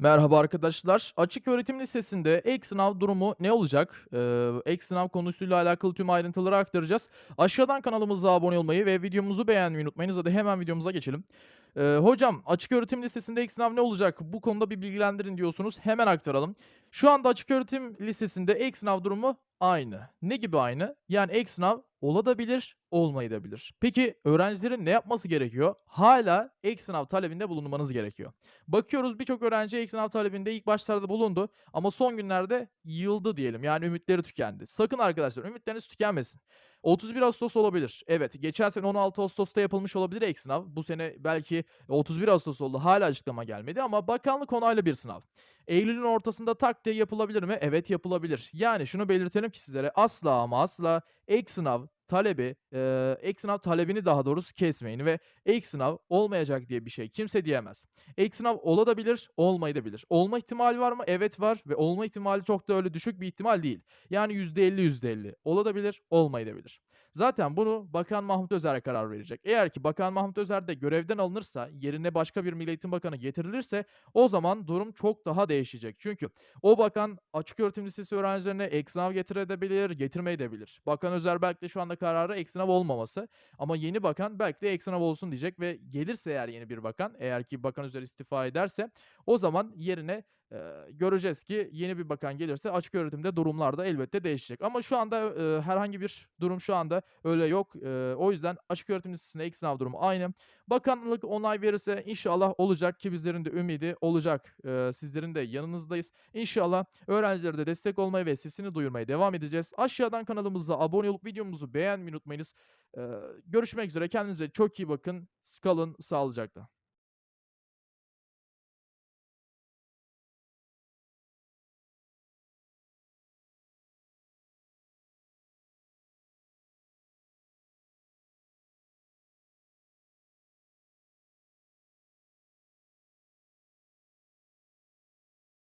Merhaba arkadaşlar. Açık öğretim lisesinde ek sınav durumu ne olacak? Eee, ek sınav konusuyla alakalı tüm ayrıntıları aktaracağız. Aşağıdan kanalımıza abone olmayı ve videomuzu beğenmeyi unutmayınız. Hadi hemen videomuza geçelim. Eee, hocam açık öğretim lisesinde ek sınav ne olacak? Bu konuda bir bilgilendirin diyorsunuz. Hemen aktaralım. Şu anda açık öğretim lisesinde ek sınav durumu aynı. Ne gibi aynı? Yani ek sınav olabilir, olmayabilir. Peki öğrencilerin ne yapması gerekiyor? Hala ek sınav talebinde bulunmanız gerekiyor. Bakıyoruz birçok öğrenci ek sınav talebinde ilk başlarda bulundu ama son günlerde yıldı diyelim. Yani ümitleri tükendi. Sakın arkadaşlar ümitleriniz tükenmesin. 31 Ağustos olabilir. Evet, geçen sene 16 Ağustos'ta yapılmış olabilir ek sınav. Bu sene belki 31 Ağustos oldu. Hala açıklama gelmedi ama bakanlık onaylı bir sınav. Eylül'ün ortasında tak diye yapılabilir mi? Evet yapılabilir. Yani şunu belirtelim ki sizlere asla ama asla ek sınav talebi, eee, ek sınav talebini daha doğrusu kesmeyin ve ek sınav olmayacak diye bir şey kimse diyemez. Ek sınav olabilir, olmayabilir. Olma ihtimali var mı? Evet var ve olma ihtimali çok da öyle düşük bir ihtimal değil. Yani %50 %50. Olabilir, olmayabilir. Zaten bunu Bakan Mahmut Özer karar verecek. Eğer ki Bakan Mahmut Özer de görevden alınırsa, yerine başka bir Milli Eğitim Bakanı getirilirse o zaman durum çok daha değişecek. Çünkü o bakan açık öğretim lisesi öğrencilerine ek sınav getirebilir, getirmeyebilir. Bakan Özer belki de şu anda kararı ek sınav olmaması ama yeni bakan belki de ek sınav olsun diyecek ve gelirse eğer yeni bir bakan, eğer ki Bakan Özer istifa ederse o zaman yerine Eee, göreceğiz ki yeni bir bakan gelirse açık öğretimde durumlar da elbette değişecek. Ama şu anda, eee, herhangi bir durum şu anda öyle yok. Eee, o yüzden açık öğretim lisesinde ilk sınav durumu aynı. Bakanlık onay verirse inşallah olacak ki bizlerin de ümidi olacak. Eee, sizlerin de yanınızdayız. İnşallah öğrencilere de destek olmaya ve sesini duyurmaya devam edeceğiz. Aşağıdan kanalımıza abone olup videomuzu beğenmeyi unutmayınız. Eee, görüşmek üzere. Kendinize çok iyi bakın. kalın sağlıcakla.